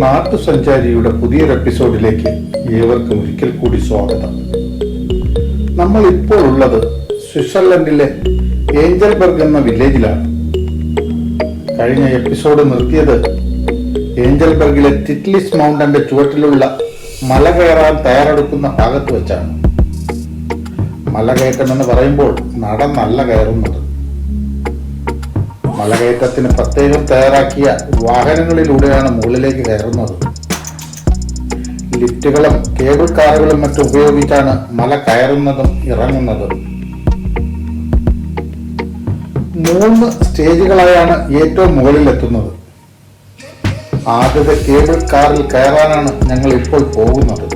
നാട്ടുസഞ്ചാരിയുടെ പുതിയൊരു എപ്പിസോഡിലേക്ക് ഏവർക്കും ഒരിക്കൽ കൂടി സ്വാഗതം. നമ്മൾ ഇപ്പോൾ ഉള്ളത് സ്വിറ്റ്സർലൻഡിലെ ഏഞ്ചൽബർഗ് എന്ന വില്ലേജിലാണ്. കഴിഞ്ഞ എപ്പിസോഡ് നിർത്തിയത് ഏഞ്ചൽബർഗിലെ ടിറ്റ്ലിസ് മൗണ്ടന്റെ ചുവട്ടിലുള്ള മല കയറാൻ തയ്യാറെടുക്കുന്ന ഭാഗത്ത് വെച്ചാണ്. മല കയറ്റമെന്ന് പറയുമ്പോൾ നടന്നല്ല കയറുന്നത്. മലകയറ്റത്തിന് പ്രത്യേകം തയ്യാറാക്കിയ വാഹനങ്ങളിലൂടെയാണ് മുകളിലേക്ക് കയറുന്നത്. ലിഫ്റ്റുകളും കേബിൾ കാറുകളും മറ്റും ഉപയോഗിച്ചാണ് മല കയറുന്നതും ഇറങ്ങുന്നതും. മൂന്ന് സ്റ്റേജുകളായാണ് ഏറ്റവും മുകളിലെത്തുന്നത്. ആദ്യത്തെ കേബിൾ കാറിൽ കയറാനാണ് ഞങ്ങൾ ഇപ്പോൾ പോകുന്നത്.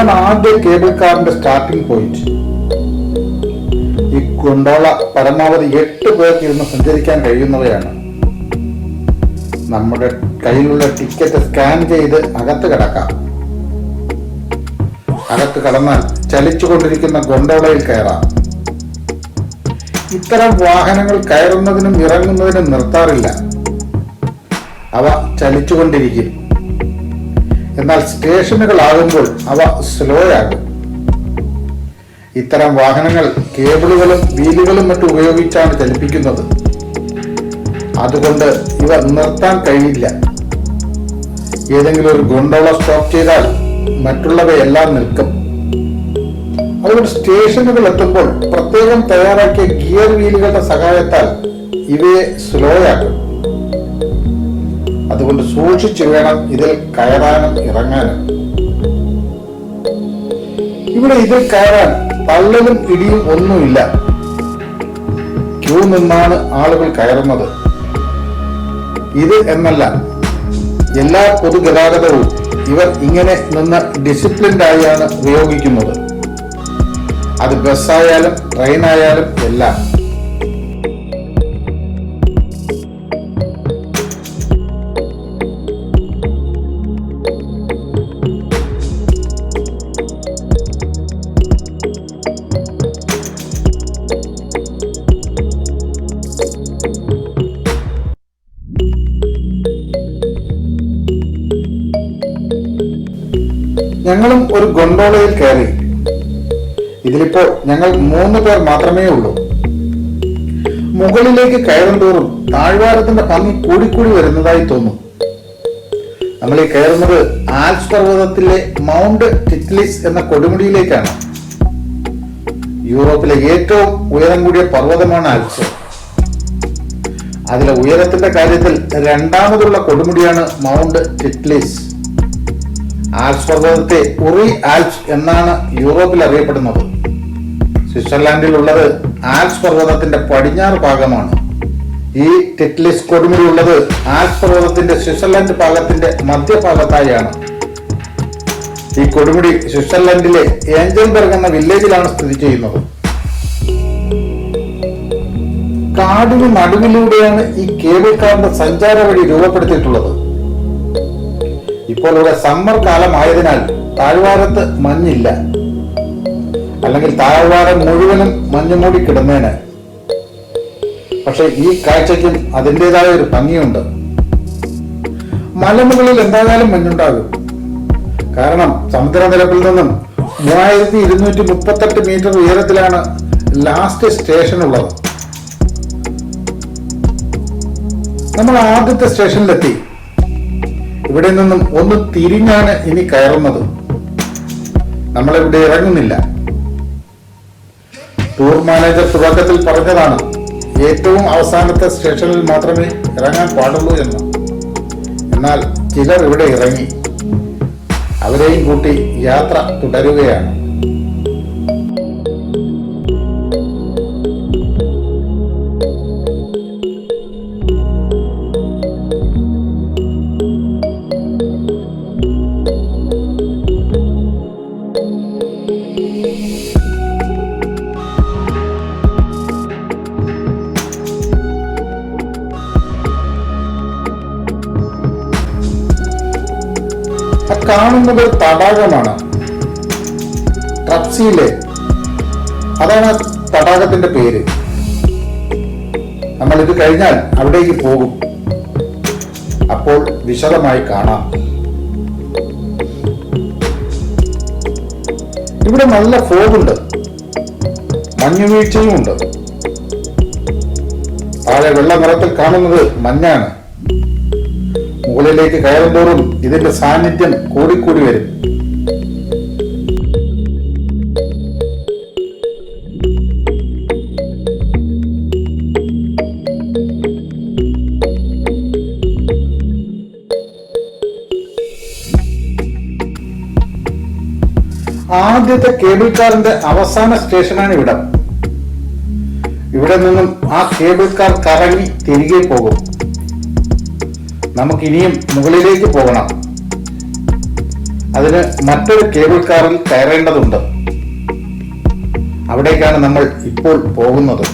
ഇതാണ് ആദ്യ കേബിൾ കാറിന്റെ സ്റ്റാർട്ടിംഗ് പോയിന്റ് ഈ ഗൊണ്ടോള പരമാവധി എട്ട് പേർക്ക് ഇരുന്ന് സഞ്ചരിക്കാൻ കഴിയുന്നവയാണ്. നമ്മുടെ കയ്യിലുള്ള ടിക്കറ്റ് സ്കാൻ ചെയ്ത് അകത്ത് കിടക്കാം. അകത്ത് കടന്നാൽ ചലിച്ചുകൊണ്ടിരിക്കുന്ന ഗൊണ്ടോളയിൽ കയറാം. ഇത്തരം വാഹനങ്ങൾ കയറുന്നതിനും ഇറങ്ങുന്നതിനും നിർത്താറില്ല. അവ ചലിച്ചുകൊണ്ടിരിക്കും. എന്നാൽ സ്റ്റേഷനുകളാകുമ്പോൾ അവ സ്ലോ ആകും ഇത്തരം വാഹനങ്ങൾ കേബിളുകളും വീലുകളും മറ്റും ഉപയോഗിച്ചാണ് ചലിപ്പിക്കുന്നത്. അതുകൊണ്ട് ഇവ നിർത്താൻ കഴിയില്ല. ഏതെങ്കിലും ഒരു ഗുണ്ടോള സ്റ്റോപ്പ് ചെയ്താൽ മറ്റുള്ളവയെല്ലാം നിൽക്കും. അതുകൊണ്ട് സ്റ്റേഷനുകൾ എത്തുമ്പോൾ പ്രത്യേകം തയ്യാറാക്കിയ ഗിയർ വീലുകളുടെ സഹായത്താൽ ഇവയെ സ്ലോ ആക്കും അതുകൊണ്ട് സൂക്ഷിച്ചു വേണം ഇതിൽ കയറാനും ഇറങ്ങാനും ഇവിടെ ഇതിൽ കയറാൻ തള്ളലും ഇടിയും ഒന്നുമില്ല. ക്യൂ നിന്നാണ് ആളുകൾ കയറുന്നത്. ഇത് എന്നല്ല എല്ലാ പൊതുഗതാഗതവും ഇവർ ഇങ്ങനെ നിന്ന് ഡിസിപ്ലിൻഡായാണ് ഉപയോഗിക്കുന്നത്. അത് ബസ്സായാലും ട്രെയിനായാലും എല്ലാം. ഒരു ഗൊണ്ടോളയിൽ കയറി. ഇതിലിപ്പോൾ ഞങ്ങൾ മൂന്ന് പേർ മാത്രമേ ഉള്ളൂ. മുകളിലേക്ക് കയറും തോറും താഴ്വാരത്തിന്റെ ഭംഗി കൂടിക്കൂടി വരുന്നതായി തോന്നും. നമ്മൾ ഈ കയറുന്നത് ആൽസ് പർവതത്തിലെ മൗണ്ട് ടിറ്റ്ലിസ് എന്ന കൊടുമുടിയിലേക്കാണ്. യൂറോപ്പിലെ ഏറ്റവും ഉയരം കൂടിയ പർവതമാണ് ആൽപ്സ്. അതിലെ ഉയരത്തിന്റെ കാര്യത്തിൽ രണ്ടാമതുള്ള കൊടുമുടിയാണ് മൗണ്ട് ടിറ്റ്ലിസ്. ആൽപ്സ് പർവതത്തെ ഉറി ആൽപ്സ് എന്നാണ് യൂറോപ്പിൽ അറിയപ്പെടുന്നത്. സ്വിറ്റ്സർലാൻഡിൽ ഉള്ളത് ആൽപ്സ് പർവതത്തിന്റെ പടിഞ്ഞാറ് ഭാഗമാണ്. ഈ ടെറ്റ്ലിസ് കൊടുമുടി ഉള്ളത് ആൽപ്സ് പർവതത്തിന്റെ സ്വിറ്റ്സർലാൻഡ് ഭാഗത്തിന്റെ മധ്യഭാഗത്തായാണ്. ഈ കൊടുമുടി സ്വിറ്റ്സർലൻഡിലെ ഏഞ്ചൽബർഗ് എന്ന വില്ലേജിലാണ് സ്ഥിതി ചെയ്യുന്നത്. കാടിന് നടുവിലൂടെയാണ് ഈ കേബിൾ കാറിന്റെ സഞ്ചാര വഴി രൂപപ്പെടുത്തിയിട്ടുള്ളത്. ഇപ്പോൾ ഇവിടെ സമ്മർ കാലമായതിനാൽ താഴ്വാരത്ത് മഞ്ഞില്ല. അല്ലെങ്കിൽ താഴ്വാരം മുഴുവനും മഞ്ഞ് മൂടി കിടന്നേന്. പക്ഷെ ഈ കാഴ്ചയ്ക്കും അതിന്റെതായ ഒരു ഭംഗിയുണ്ട്. മലമുകളിൽ എന്തായാലും മഞ്ഞുണ്ടാകും. കാരണം സമുദ്രനിരപ്പിൽ നിന്നും മൂവായിരത്തി ഇരുന്നൂറ്റി മുപ്പത്തെട്ട് മീറ്റർ ഉയരത്തിലാണ് ലാസ്റ്റ് സ്റ്റേഷൻ ഉള്ളത്. നമ്മൾ ആദ്യത്തെ സ്റ്റേഷനിലെത്തി ഇവിടെ നിന്നും ഒന്ന് തിരിഞ്ഞാണ് ഇനി കയറുന്നത്. നമ്മളിവിടെ ഇറങ്ങുന്നില്ല. ടൂർ മാനേജർ തുടക്കത്തിൽ പറഞ്ഞതാണ് ഏറ്റവും അവസാനത്തെ സ്റ്റേഷനിൽ മാത്രമേ ഇറങ്ങാൻ പാടുള്ളൂ എന്ന്. എന്നാൽ ചിലർ ഇവിടെ ഇറങ്ങി. അവരെയും കൂട്ടി യാത്ര തുടരുകയാണ്. കാണുന്നത് തടാകമാണ്. ട്രപ്സിയിലെ അതാണ് തടാകത്തിന്റെ പേര്. നമ്മൾ ഇത് കഴിഞ്ഞാൽ അവിടേക്ക് പോകും. അപ്പോൾ വിശദമായി കാണാം. ഇവിടെ നല്ല ഫോഗുണ്ട്. മഞ്ഞുവീഴ്ചയും ഉണ്ട് താഴെ വെള്ള നിറത്തിൽ കാണുന്നത് മഞ്ഞാണ്. മുകളിലേക്ക് കയറും തോറും ഇതിന്റെ സാന്നിധ്യം കൂടിക്കൂടി വരും. ആദ്യത്തെ കേബിൾ കാറിന്റെ അവസാന സ്റ്റേഷനാണ് ഇവിടം. ഇവിടെ നിന്നും ആ കേബിൾ കാർ കറങ്ങി തിരികെ പോകും. നമുക്ക് ഇനിയും മുകളിലേക്ക് പോകണം. അതിന് മറ്റൊരു കേബിൾ കാറിൽ കയറേണ്ടതുണ്ട്. അവിടേക്കാണ് നമ്മൾ ഇപ്പോൾ പോകുന്നത്.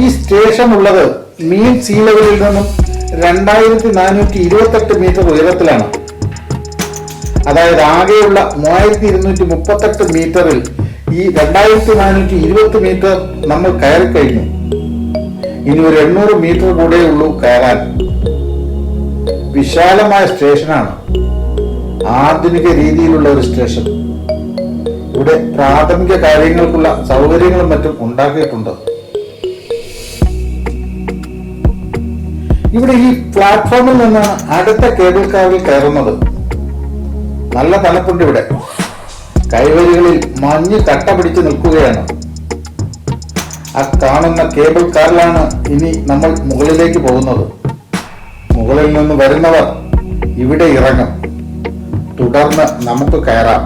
ഈ സ്റ്റേഷൻ ഉള്ളത് മീൻ സീ ലെവലിൽ നിന്നും രണ്ടായിരത്തി നാനൂറ്റി ഇരുപത്തെട്ട് മീറ്റർ ഉയരത്തിലാണ്. അതായത് ആകെയുള്ള മൂവായിരത്തി ഇരുന്നൂറ്റി മുപ്പത്തെട്ട് മീറ്ററിൽ ഈ രണ്ടായിരത്തി നാനൂറ്റി ഇരുപത്തി മീറ്റർ നമ്മൾ കയറി കഴിഞ്ഞു ഇനി ഒരു എണ്ണൂറ് മീറ്റർ കൂടെ ഉള്ളൂ കയറാൻ. വിശാലമായ സ്റ്റേഷനാണ്. ആധുനിക രീതിയിലുള്ള ഒരു സ്റ്റേഷൻ. ഇവിടെ പ്രാഥമിക കാര്യങ്ങൾക്കുള്ള സൗകര്യങ്ങളും മറ്റും ഉണ്ടാക്കിയിട്ടുണ്ട്. ഇവിടെ ഈ പ്ലാറ്റ്ഫോമിൽ നിന്നാണ് അടുത്ത കേബിൾ കാറിൽ കയറുന്നത്. നല്ല തണുപ്പുണ്ട് ഇവിടെ. കൈവരികളിൽ മഞ്ഞ് കട്ട പിടിച്ച് നിൽക്കുകയാണ്. ആ കാണുന്ന കേബിൾ കാറിലാണ് ഇനി നമ്മൾ മുകളിലേക്ക് പോകുന്നത്. മുകളിൽ നിന്ന് വരുന്നവർ ഇവിടെ ഇറങ്ങും. തുടർന്ന് നമുക്ക് കയറാം.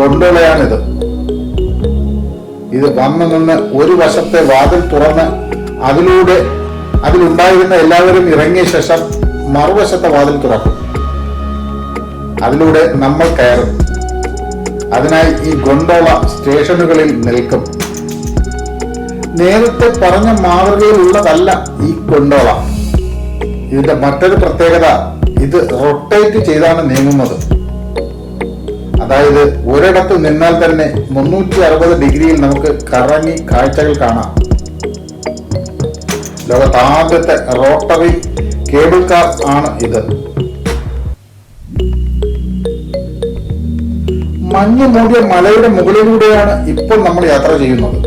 ഗൊണ്ടോളയാണിത് ഇത് വന്നു നിന്ന് ഒരു വശത്തെ വാതിൽ തുറന്ന് അതിലൂടെ അതിലുണ്ടായിരുന്ന എല്ലാവരും ഇറങ്ങിയ ശേഷം മറുവശത്തെ വാതിൽ തുറക്കും. അതിലൂടെ നമ്മൾ കയറും. അതിനായി ഈ ഗൊണ്ടോള സ്റ്റേഷനുകളിൽ നിൽക്കും. നേരത്തെ പറഞ്ഞ മാതൃകയിലുള്ളതല്ല ഈ ഗൊണ്ടോള. ഇതിന്റെ മറ്റൊരു പ്രത്യേകത ഇത് റൊട്ടേറ്റ് ചെയ്താണ് നീങ്ങുന്നത്. അതായത് ഒരിടത്ത് നിന്നാൽ തന്നെ മുന്നൂറ്റി അറുപത് ഡിഗ്രിയിൽ നമുക്ക് കറങ്ങി കാഴ്ചകൾ കാണാം. ലോകത്ത് ആദ്യത്തെ റോട്ടറി കേബിൾ കാർ ആണ് ഇത്. മഞ്ഞ് മൂടിയ മലയുടെ മുകളിലൂടെയാണ് ഇപ്പോൾ നമ്മൾ യാത്ര ചെയ്യുന്നത്.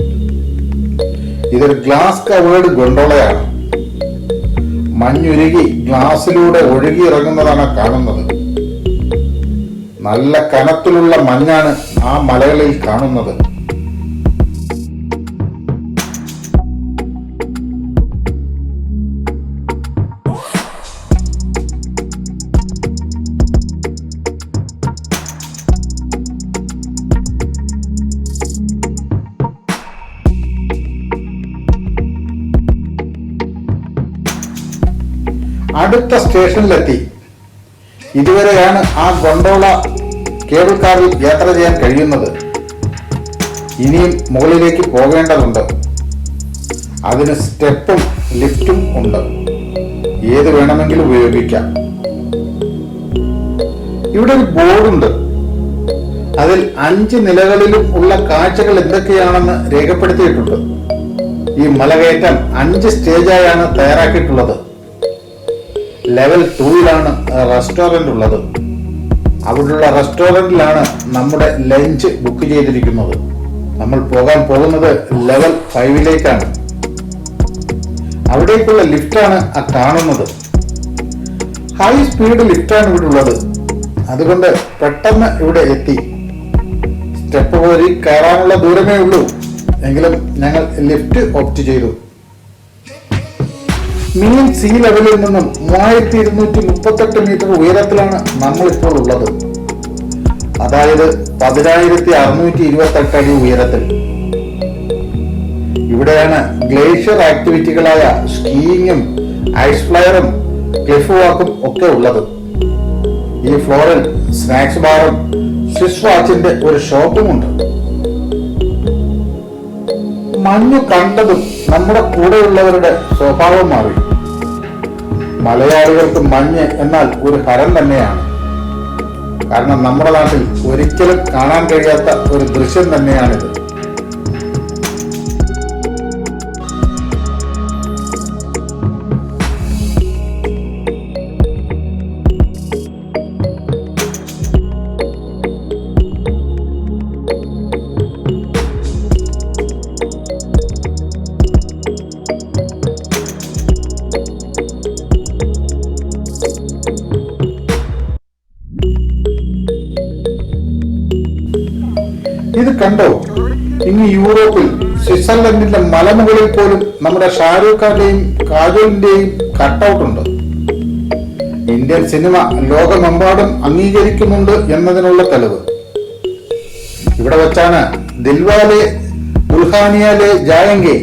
ഇതൊരു ഗ്ലാസ് കവേർഡ് ഗൊണ്ടോളയാണ്. മഞ്ഞുരുകി ഗ്ലാസ്സിലൂടെ ഒഴുകി ഇറങ്ങുന്നതാണ് കാണുന്നത്. നല്ല കനത്തിലുള്ള മഞ്ഞാണ് ആ മലകളിൽ കാണുന്നത്. അടുത്ത സ്റ്റേഷനിലെത്തി. ഇതുവരെയാണ് ആ ഗൊണ്ടോള കേബിൾ കാറിൽ യാത്ര ചെയ്യാൻ കഴിയുന്നത്. ഇനിയും മുകളിലേക്ക് പോകേണ്ടതുണ്ട്. അതിന് സ്റ്റെപ്പും ലിഫ്റ്റും ഉണ്ട്. ഏത് വേണമെങ്കിലും ഉപയോഗിക്കാം. ഇവിടെ ഒരു ബോർഡുണ്ട്. അതിൽ അഞ്ച് നിലകളിലും ഉള്ള കാഴ്ചകൾ എന്തൊക്കെയാണെന്ന് രേഖപ്പെടുത്തിയിട്ടുണ്ട്. ഈ മലകയറ്റം അഞ്ച് സ്റ്റേജായാണ് തയ്യാറാക്കിയിട്ടുള്ളത്. ലെവൽ ടൂയിലാണ് റെസ്റ്റോറന്റ് ഉള്ളത് അവിടെയുള്ള റെസ്റ്റോറന്റിലാണ് നമ്മുടെ ലഞ്ച് ബുക്ക് ചെയ്തിരിക്കുന്നത്. നമ്മൾ പോകാൻ പോകുന്നത് ലെവൽ ഫൈവിലേക്കാണ്. അവിടേക്കുള്ള ലിഫ്റ്റാണ് ആ കാണുന്നത്. ഹൈ സ്പീഡ് ലിഫ്റ്റാണ് ഇവിടെ ഉള്ളത് അതുകൊണ്ട് പെട്ടെന്ന് ഇവിടെ എത്തി. സ്റ്റെപ്പ് കോരി കയറാനുള്ള ദൂരമേ ഉള്ളൂ. എങ്കിലും ഞങ്ങൾ ലിഫ്റ്റ് ഓപ്റ്റ് ചെയ്തു. മീൻ സീ ലെവലിൽ നിന്നും മൂവായിരത്തി ഇരുന്നൂറ്റി മുപ്പത്തെട്ട് മീറ്റർ ഉയരത്തിലാണ് നമ്മൾ ഇപ്പോൾ ഉള്ളത്. അതായത് പതിനായിരത്തി അറുന്നൂറ്റി ഇരുപത്തി എട്ട് അടി ഉയരത്തിൽ. ഇവിടെയാണ് ഗ്ലേഷ്യർ ആക്ടിവിറ്റികളായ സ്കീയിങ്ങും ഐസ് ഫ്ലയറും ക്ലിഫ് വാക്കും ഒക്കെ ഉള്ളത്. ഈ ഫ്ലോറിൽ സ്നാക്സ് ബാറും സ്വിസ് വാച്ചിന്റെ ഒരു ഷോപ്പും ഉണ്ട്. മഞ്ഞ് കണ്ടതും നമ്മുടെ കൂടെയുള്ളവരുടെ സ്വഭാവം മാറി. മലയാളികൾക്ക് മഞ്ഞ് എന്നാൽ ഒരു ഹരം തന്നെയാണ്. കാരണം നമ്മുടെ നാട്ടിൽ ഒരിക്കലും കാണാൻ കഴിയാത്ത ഒരു ദൃശ്യം തന്നെയാണിത്. ഇത് കണ്ടോ? ഇനി യൂറോപ്പിൽ സ്വിറ്റ്സർലൻഡിന്റെ മലമുകളിൽ പോലും നമ്മുടെ ഷാരൂഖ് ഖാന്റെയും കാജോലിന്റെയും കട്ടൗട്ട് ഉണ്ട്. ഇന്ത്യൻ സിനിമ ലോകമെമ്പാടും അംഗീകരിക്കുന്നുണ്ട് എന്നതിനുള്ള തെളിവ്. ഇവിടെ വെച്ചാണ് ദിൽവാലെ ദുൽഹാനിയാലെ ജായങ്കെ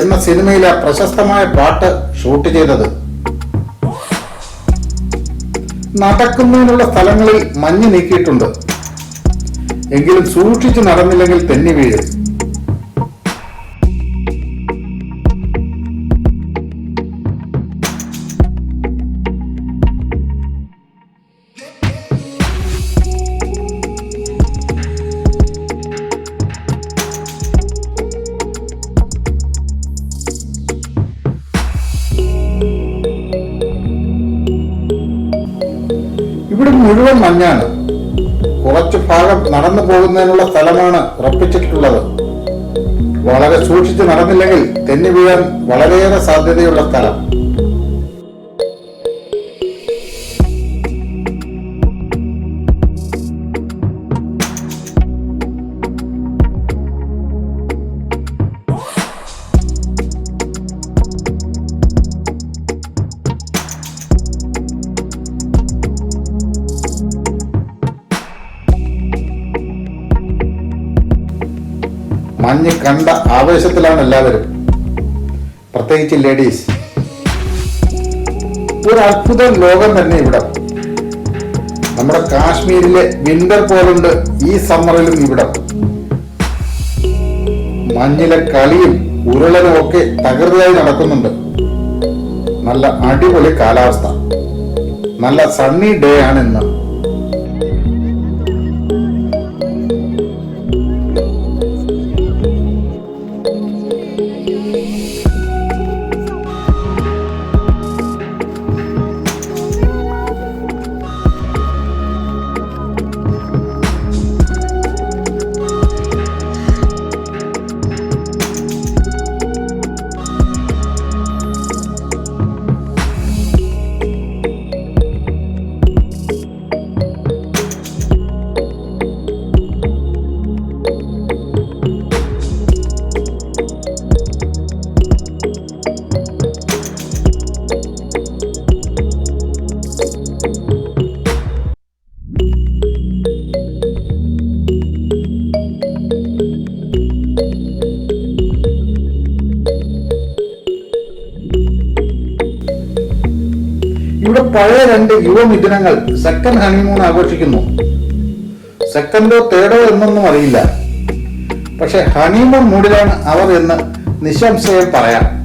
എന്ന സിനിമയിലെ പ്രശസ്തമായ പാട്ട് ഷൂട്ട് ചെയ്തത്. നടക്കുന്നതിനുള്ള സ്ഥലങ്ങളിൽ മഞ്ഞ് നീക്കിയിട്ടുണ്ട്. എങ്കിലും സൂക്ഷിച്ചു നടന്നില്ലെങ്കിൽ തെന്നി വീഴും. ഇവിടെ മുഴുവൻ മഞ്ഞാണ്. കുറച്ചു ഭാഗം നടന്നു പോകുന്നതിനുള്ള സ്ഥലമാണ് ഉറപ്പിച്ചിട്ടുള്ളത്. വളരെ സൂക്ഷിച്ച് നടന്നില്ലെങ്കിൽ തെന്നി വീഴാൻ വളരെയേറെ സാധ്യതയുള്ള സ്ഥലം. കണ്ട ആവേശത്തിലാണ് എല്ലാവരും. പ്രത്യേകിച്ച് ലേഡീസ് ഒരു അത്ഭുത ലോകം തന്നെ ഇവിടെ. നമ്മുടെ കാശ്മീരിലെ വിന്റർ പോലുണ്ട് ഈ സമ്മറിലും ഇവിടെ. മഞ്ഞിലെ കളിയും ഉരുളനും ഒക്കെ തകൃതിയായി നടക്കുന്നുണ്ട്. നല്ല അടിപൊളി കാലാവസ്ഥ. നല്ല സണ്ണി ഡേ ആണ് ഇന്ന് പഴയ രണ്ട് യുവമിഥുനങ്ങൾ സെക്കൻഡ് ഹണിമൂൺ ആഘോഷിക്കുന്നു. സെക്കൻഡോ തേർഡോ എന്നൊന്നും അറിയില്ല. പക്ഷെ ഹണിമൂൺ മൂഡിലാണ് അവർ എന്ന് നിശംസയം പറയാം.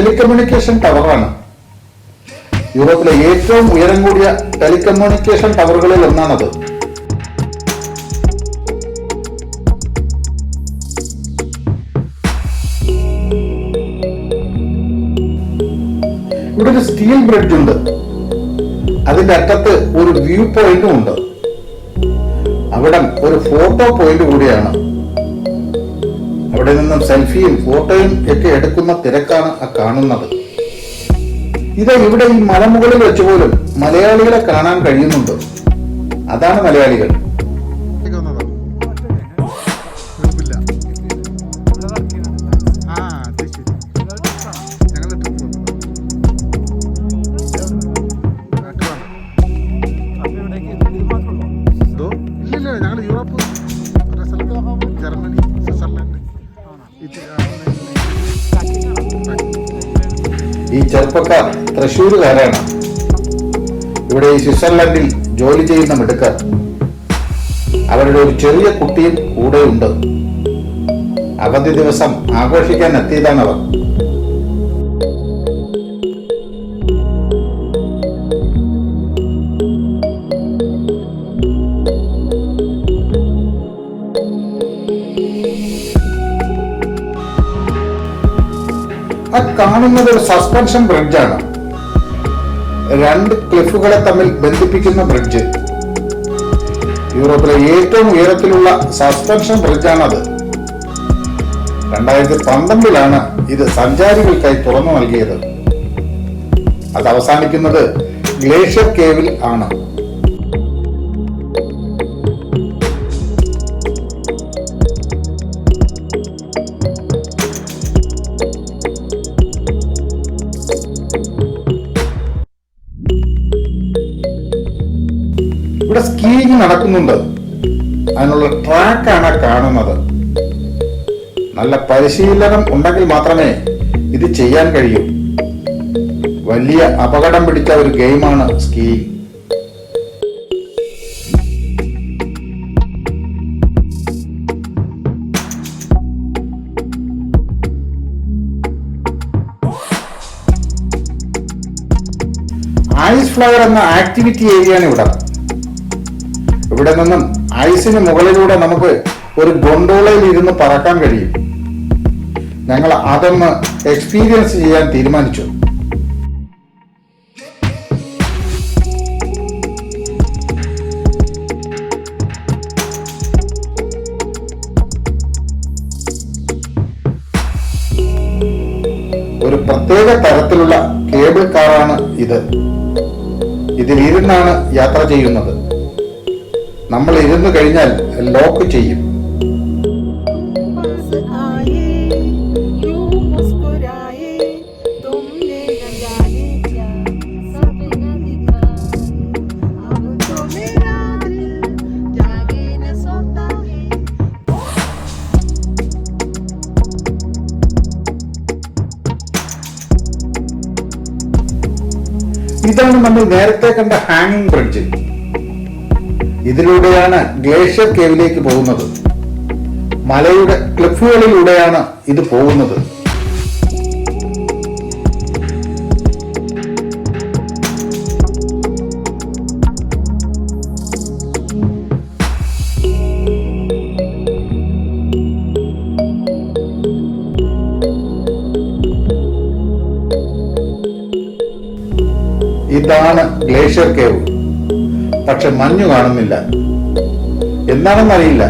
ടെലികമ്മ്യൂണിക്കേഷൻ ടവറാണ്. യൂറോപ്പിലെ ഏറ്റവും ഉയരം കൂടിയ ടെലികമ്മ്യൂണിക്കേഷൻ ടവറുകളിൽ ഒന്നാണത്. ഇവിടെ ഒരു സ്റ്റീൽ ബ്രിഡ്ജ് ഉണ്ട്. അതിന്റെ അറ്റത്ത് ഒരു വ്യൂ പോയിന്റും ഉണ്ട്. അവിടം ഒരു ഫോട്ടോ പോയിന്റ് കൂടിയാണ്. അവിടെ നിന്നും സെൽഫിയും ഫോട്ടോയും ഒക്കെ എടുക്കുന്ന തിരക്കാണ് ആ കാണുന്നത് ഇത് ഇവിടെ ഈ മലമുകളിൽ വെച്ച് പോലും മലയാളികളെ കാണാൻ കഴിയുന്നുണ്ട് അതാണ് മലയാളികൾ ഞങ്ങൾ യൂറോപ്പ് ജർമ്മനി സ്വിറ്റ്സർലൻഡ് ഈ ചെറുപ്പക്കാർ തൃശ്ശൂരുകാരാണ്. ഇവിടെ ഈ സ്വിറ്റ്സർലൻഡിൽ ജോലി ചെയ്യുന്ന മിടുക്കർ. അവരുടെ ഒരു ചെറിയ കുട്ടിയും കൂടെയുണ്ട്. അവധി ദിവസം ആഘോഷിക്കാൻ എത്തിയതാണവർ. കാണുന്നത് ഒരു സസ്പെൻഷൻ ബ്രിഡ്ജാണ് രണ്ട് ക്ലിഫുകളെ തമ്മിൽ ബന്ധിപ്പിക്കുന്ന ബ്രിഡ്ജ് യൂറോപ്പിലെ ഏറ്റവും ഉയരത്തിലുള്ള സസ്പെൻഷൻ ബ്രിഡ്ജാണത് രണ്ടായിരത്തി പന്ത്രണ്ടിലാണ് ഇത് സഞ്ചാരികൾക്കായി തുറന്നു നൽകിയത്. അത് അവസാനിക്കുന്നത് ഗ്ലേഷ്യർ കേവിൽ ആണ്. ഇവിടെ സ്കീയിങ് നടക്കുന്നുണ്ട്. അതിനുള്ള ട്രാക്കാണ് കാണുന്നത്. നല്ല പരിശീലനം ഉണ്ടെങ്കിൽ മാത്രമേ ഇത് ചെയ്യാൻ കഴിയൂ. വലിയ അപകടം പിടിച്ച ഒരു ഗെയിമാണ് സ്കീയിങ്. ഐസ് ഫ്ലവർ എന്ന ആക്ടിവിറ്റി ഏരിയയാണ് ഇവിടെ. ഇവിടെ നിന്നും ഐസിന് മുകളിലൂടെ നമുക്ക് ഒരു ഗൊണ്ടോളയിൽ ഇരുന്ന് പറക്കാൻ കഴിയും. ഞങ്ങൾ അതൊന്ന് എക്സ്പീരിയൻസ് ചെയ്യാൻ തീരുമാനിച്ചു. ഒരു പ്രത്യേക തരത്തിലുള്ള കേബിൾ കാറാണ് ഇത്. ഇതിലിരുന്നാണ് യാത്ര ചെയ്യുന്നത്. നമ്മൾ ഇരുന്ന് കഴിഞ്ഞാൽ ലോക്ക് ചെയ്യും. ഇതാണ് നമ്മൾ നേരത്തെ കണ്ട ഹാങ്ങിങ് ബ്രിഡ്ജ് ഇതിലൂടെയാണ് ഗ്ലേഷ്യർ കേവിലേക്ക് പോകുന്നത്. മലയുടെ ക്ലിഫുകളിലൂടെയാണ് ഇത് പോകുന്നത്. ഇതാണ് ഗ്ലേഷ്യർ കേവ്. പക്ഷെ മഞ്ഞു കാണുന്നില്ല. എന്താണെന്നറിയില്ല.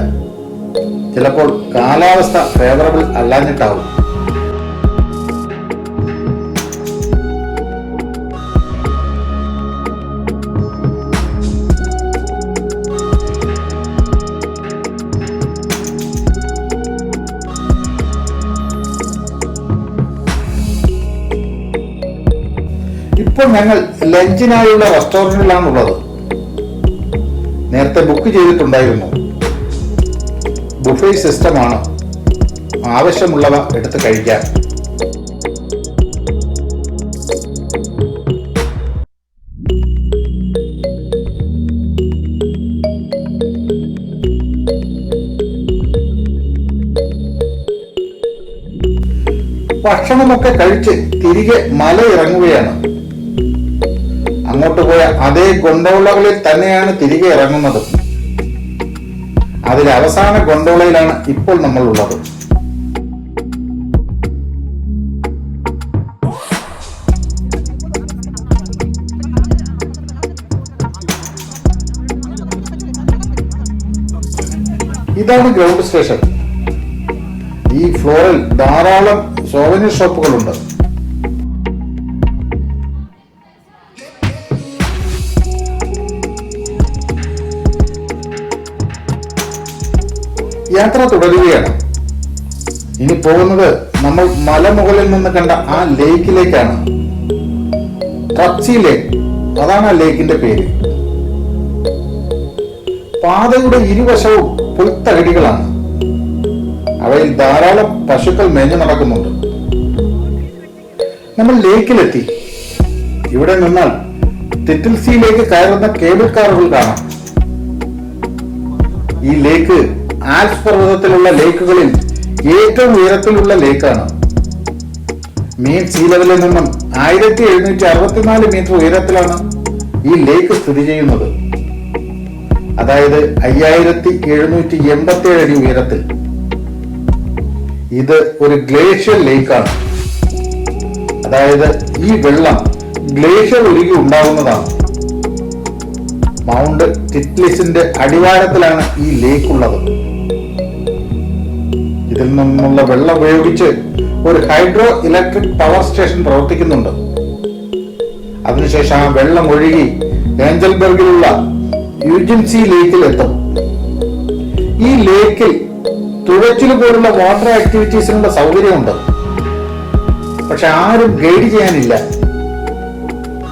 ചിലപ്പോൾ കാലാവസ്ഥ ഫേവറബിൾ അല്ലാഞ്ഞിട്ടാവും. ഇപ്പോൾ ഞങ്ങൾ ലഞ്ചിനായുള്ള റെസ്റ്റോറന്റിലാണുള്ളത്. നേരത്തെ ബുക്ക് ചെയ്തിട്ടുണ്ടായിരുന്നു. ബുഫേ സിസ്റ്റമാണ് ആവശ്യമുള്ളവ എടുത്ത് കഴിക്കാൻ. ഭക്ഷണമൊക്കെ കഴിച്ച് തിരികെ മല ഇറങ്ങുകയാണ് അങ്ങോട്ട് പോയ അതേ ഗൊണ്ടോളകളിൽ തന്നെയാണ് തിരികെ ഇറങ്ങുന്നത്. അതിലെ അവസാന ഗൊണ്ടോളയിലാണ് ഇപ്പോൾ നമ്മൾ ഉള്ളത് ഇതാണ് ഗ്രൗണ്ട് സ്റ്റേഷൻ. ഈ ഫ്ലോറിൽ ധാരാളം ഷോപ്പുകളുണ്ട് യാത്ര തുടരുകയാണ്. ഇനി പോകുന്നത് നമ്മൾ മലമുകളിൽ നിന്ന് കണ്ട ആ ലേക്കിലേക്കാണ്. കച്ചി ലേക്ക് അതാണ് ആ ലേക്കിന്റെ പേര്. പാതയുടെ ഇരുവശവും പുൽത്തകടികളാണ് അവയിൽ ധാരാളം പശുക്കൾ മേഞ്ഞു നടക്കുന്നുണ്ട്. നമ്മൾ ലേക്കിലെത്തി. ഇവിടെ നിന്നാൽ തിറ്റിൽസിയിലേക്ക് കയറുന്ന കേബിൾ കാറുകൾ കാണാം. ഈ ലേക്ക് ആൽപ്സ് പർവതത്തിലുള്ള ലേക്കുകളിൽ ഏറ്റവും ഉയരത്തിലുള്ള ലേക്കാണ്. മീൻ സീ ലെവലിൽ നിന്നും ആയിരത്തി എഴുന്നൂറ്റി അറുപത്തിനാല് മീറ്റർ ഉയരത്തിലാണ് ഈ ലേക്ക് സ്ഥിതി ചെയ്യുന്നത്. അതായത് അയ്യായിരത്തി എഴുന്നൂറ്റി എൺപത്തി ഏഴ് അടി ഉയരത്തിൽ. ഇത് ഒരു ഗ്ലേഷ്യർ ലേക്കാണ്. അതായത് ഈ വെള്ളം ഗ്ലേഷ്യർ ഒഴുകി ഉണ്ടാകുന്നതാണ് മൗണ്ട് ടിറ്റ്ലിസിന്റെ അടിവാരത്തിലാണ് ഈ ലേക്ക് ഉള്ളത് ഇതിൽ നിന്നുള്ള വെള്ളം ഉപയോഗിച്ച് ഒരു ഹൈഡ്രോ ഇലക്ട്രിക് പവർ സ്റ്റേഷൻ പ്രവർത്തിക്കുന്നുണ്ട്. അതിനുശേഷം ആ വെള്ളം ഒഴുകി ഏഞ്ചൽബർഗിലുള്ള യുജിൻസി ലേക്കിൽ എത്തും. ഈ ലേക്കിൽ തുഴച്ചിൽ പോലുള്ള വാട്ടർ ആക്ടിവിറ്റീസിനുള്ള സൗകര്യമുണ്ട്. പക്ഷെ ആരും ഗൈഡ് ചെയ്യാനില്ല.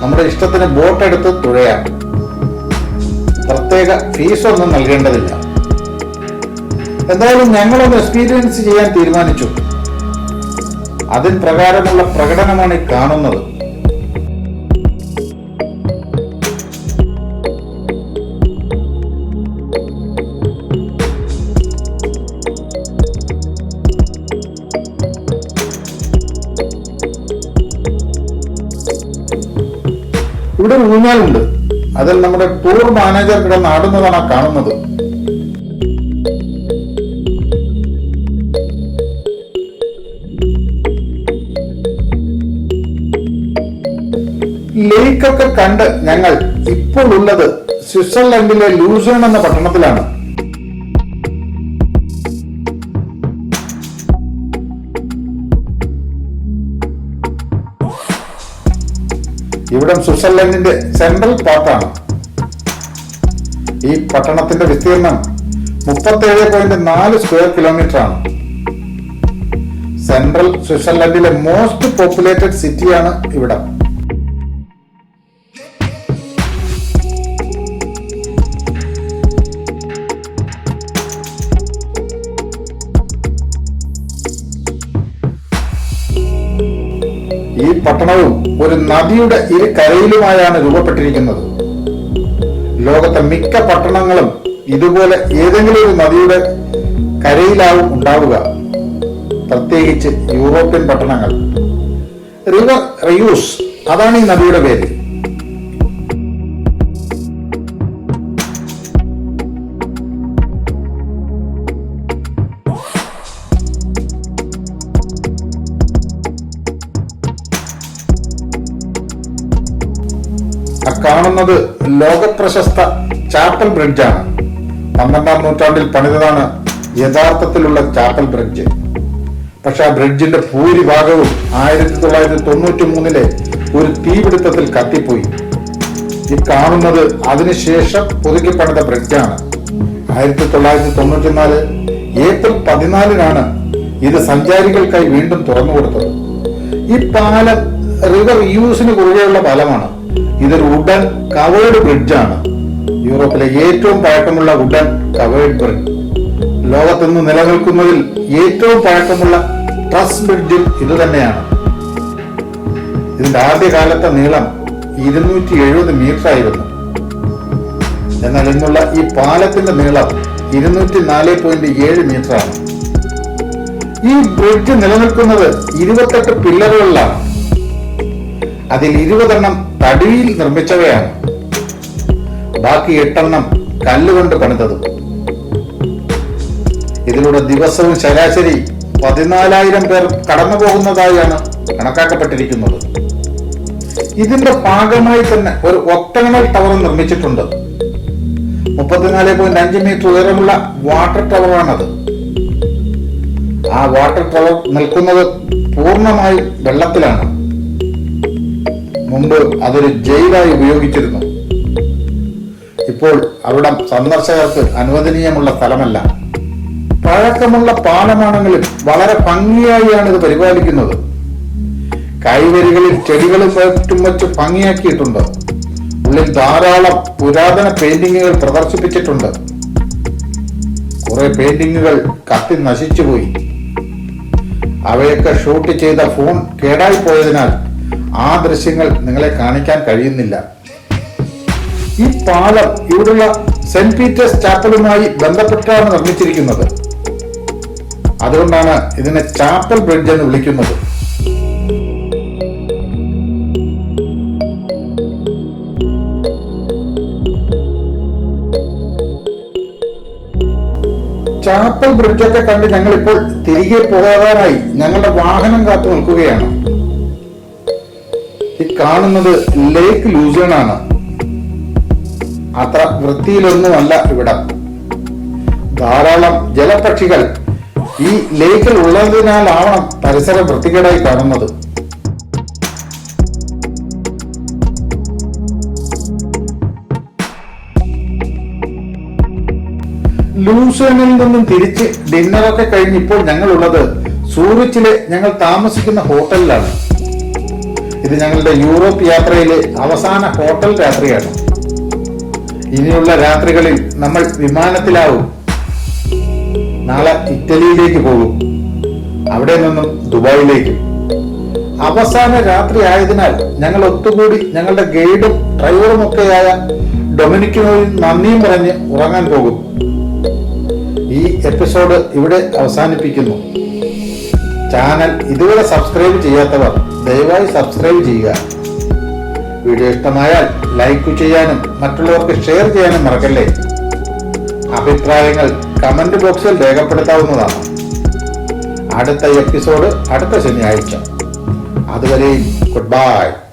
നമ്മുടെ ഇഷ്ടത്തിന് ബോട്ട് എടുത്ത് തുഴയാം. പ്രത്യേക ഫീസ് ഒന്നും നൽകേണ്ടതില്ല. എന്തായാലും ഞങ്ങളൊന്ന് എക്സ്പീരിയൻസ് ചെയ്യാൻ തീരുമാനിച്ചു. അതിൻ പ്രകാരമുള്ള പ്രകടനമാണ് കാണുന്നത്. ഇവിടെ ഊഞ്ഞാലുണ്ട്. അതിൽ നമ്മുടെ ടൂർ മാനേജർ കിടന്ന് ആടുന്നതാണ് കാണുന്നത്. ലേക്കൊക്കെ കണ്ട് ഞങ്ങൾ ഇപ്പോൾ ഉള്ളത് സ്വിറ്റ്സർലൻഡിലെ ലൂസേൺ എന്ന പട്ടണത്തിലാണ്. ഇവിടം സ്വിറ്റ്സർലൻഡിന്റെ സെൻട്രൽ പാർട്ടാണ് ഈ പട്ടണത്തിന്റെ വിസ്തീർണം മുപ്പത്തേഴ് പോയിന്റ് നാല് സ്ക്വയർ കിലോമീറ്റർ ആണ്. സെൻട്രൽ സ്വിറ്റ്സർലൻഡിലെ മോസ്റ്റ് പോപ്പുലേറ്റഡ് സിറ്റിയാണ് ഇവിടം. ഒരു നദിയുടെ ഇരു കരയിലുമായാണ് രൂപപ്പെട്ടിരിക്കുന്നത്. ലോകത്തെ മിക്ക പട്ടണങ്ങളും ഇതുപോലെ ഏതെങ്കിലും ഒരു നദിയുടെ കരയിലാവും ഉണ്ടാവുക. പ്രത്യേകിച്ച് യൂറോപ്യൻ പട്ടണങ്ങൾ. റിവർ റിയൂസ് അതാണ് ഈ നദിയുടെ പേര്. കാണുന്നത് ലോകപ്രശസ്ത ചാപ്പൽ ബ്രിഡ്ജാണ് പന്ത്രണ്ടാം നൂറ്റാണ്ടിൽ പണിതതാണ് യഥാർത്ഥത്തിലുള്ള ചാപ്പൽ ബ്രിഡ്ജ്. പക്ഷെ ആ ബ്രിഡ്ജിന്റെ ഭൂരിഭാഗവും ആയിരത്തി തൊള്ളായിരത്തി തൊണ്ണൂറ്റി മൂന്നിലെ ഒരു തീപിടുത്തത്തിൽ കത്തിപ്പോയി. ഈ കാണുന്നത് അതിനുശേഷം പുതുക്കി പണിത ബ്രിഡ്ജാണ് ആയിരത്തി തൊള്ളായിരത്തി തൊണ്ണൂറ്റിനാല് ഏപ്രിൽ പതിനാലിനാണ് ഇത് സഞ്ചാരികൾക്കായി വീണ്ടും തുറന്നു കൊടുത്തത്. ഈ പാലം റിവർ യൂസിന് കുറുകെയുള്ള പാലമാണ്. ഇതൊരു ഉഡൻ ബ്രിഡ്ജ് ആണ് യൂറോപ്പിലെ ഏറ്റവും പഴക്കമുള്ള ഉഡൻ കവേർഡ് ബ്രിഡ്ജ്. ലോകത്തുനിന്ന് നിലനിൽക്കുന്നതിൽ ഏറ്റവും പഴക്കമുള്ള ട്രസ് ബ്രിഡ്ജും ഇത് തന്നെയാണ് ഇതിന്റെ ആദ്യകാലത്തെ നീളം ഇരുന്നൂറ്റി എഴുപത് മീറ്റർ ആയിരുന്നു എന്നാൽ ഇന്നുള്ള ഈ പാലത്തിന്റെ നീളം ഇരുന്നൂറ്റി നാല് പോയിന്റ് ഏഴ് മീറ്റർ ആണ് ഈ ബ്രിഡ്ജ് നിലനിൽക്കുന്നത് ഇരുപത്തെട്ട് പില്ലറുകളിലാണ്. അതിൽ ഇരുപതെണ്ണം തടിയിൽ നിർമ്മിച്ചവയാണ്. ബാക്കി എട്ടെണ്ണം കല്ലുകൊണ്ട് പണിതതും. ഇതിലൂടെ ദിവസവും ശരാശരി പതിനാലായിരം പേർ കടന്നു പോകുന്നതായാണ് കണക്കാക്കപ്പെട്ടിരിക്കുന്നത്. ഇതിന്റെ ഭാഗമായി തന്നെ ഒരു ഒക്ടണൽ ടവർ നിർമ്മിച്ചിട്ടുണ്ട്. മുപ്പത്തിനാല് പോയിന്റ് അഞ്ച് മീറ്റർ ഉയരമുള്ള വാട്ടർ ടവറാണത്. ആ വാട്ടർ ടവർ നിൽക്കുന്നത് പൂർണമായും വെള്ളത്തിലാണ്. മുമ്പ് അതൊരു ജയിലായി ഉപയോഗിച്ചിരുന്നു. ഇപ്പോൾ അവിടം സന്ദർശകർക്ക് അനുവദനീയമുള്ള സ്ഥലമല്ല. പഴക്കമുള്ള പാലമാണെങ്കിലും വളരെ ഭംഗിയായാണ് ഇത് പരിപാലിക്കുന്നത്. കൈവരികളിൽ ചെടികളും മറ്റും വെച്ച് ഭംഗിയാക്കിയിട്ടുണ്ട്. ഉള്ളിൽ ധാരാളം പുരാതന പെയിന്റിങ്ങുകൾ പ്രദർശിപ്പിച്ചിട്ടുണ്ട്. കുറെ പെയിന്റിങ്ങുകൾ കത്തി നശിച്ചുപോയി. അവയൊക്കെ ഷൂട്ട് ചെയ്ത ഫോൺ കേടായി പോയതിനാൽ ആ ദൃശ്യങ്ങൾ നിങ്ങളെ കാണിക്കാൻ കഴിയുന്നില്ല. ഈ പാലം ഇവിടുള്ള സെന്റ് പീറ്റേഴ്സ് ചാപ്പലുമായി ബന്ധപ്പെട്ടാണ് നിർമ്മിച്ചിരിക്കുന്നത്. അതുകൊണ്ടാണ് ഇതിനെ ചാപ്പൽ ബ്രിഡ്ജ് എന്ന് വിളിക്കുന്നത്. ചാപ്പൽ ബ്രിഡ്ജൊക്കെ കണ്ട് ഞങ്ങളിപ്പോൾ തിരികെ പോകാനായി ഞങ്ങളുടെ വാഹനം കാത്തു നിൽക്കുകയാണ്. കാണുന്നത് ലേക്ക് ലൂസേൺ ആണ് അത്ര വൃത്തിയിലൊന്നുമല്ല ഇവിടെ. ധാരാളം ജലപക്ഷികൾ ഈ ലേക്കിൽ ഉള്ളതിനാലാവണം പരിസരം വൃത്തികേടായി കാണുന്നത്. ലൂസേണിൽ നിന്നും തിരിച്ച് ഡിന്നറൊക്കെ കഴിഞ്ഞ് ഇപ്പോൾ ഞങ്ങളുള്ളത് സൂറിച്ചിലെ ഞങ്ങൾ താമസിക്കുന്ന ഹോട്ടലിലാണ്. ഇത് ഞങ്ങളുടെ യൂറോപ്പ് യാത്രയിലെ അവസാന ഹോട്ടൽ രാത്രിയാണ്. ഇനിയുള്ള രാത്രികളിൽ നമ്മൾ വിമാനത്തിലാവും. നാളെ ഇറ്റലിയിലേക്ക് പോകും. അവിടെ നിന്നും ദുബായിലേക്ക്. അവസാന രാത്രി ആയതിനാൽ ഞങ്ങൾ ഒത്തുകൂടി ഞങ്ങളുടെ ഗൈഡും ഡ്രൈവറും ഒക്കെയായ ഡൊമിനിക്കിനോട് നന്ദിയും പറഞ്ഞ് ഉറങ്ങാൻ പോകും. ഈ എപ്പിസോഡ് ഇവിടെ അവസാനിപ്പിക്കുന്നു. ചാനൽ ഇതുവരെ സബ്സ്ക്രൈബ് ചെയ്യാത്തവർ ദയവായി സബ്സ്ക്രൈബ് ചെയ്യുക. വീഡിയോ ഇഷ്ടമായാൽ ലൈക്ക് ചെയ്യാനും മറ്റുള്ളവർക്ക് ഷെയർ ചെയ്യാനും മറക്കല്ലേ? അഭിപ്രായങ്ങൾ കമന്റ് ബോക്സിൽ രേഖപ്പെടുത്താവുന്നതാണ്. അടുത്ത എപ്പിസോഡ് അടുത്ത ശനിയാഴ്ച. അതുവരെയും ഗുഡ് ബൈ.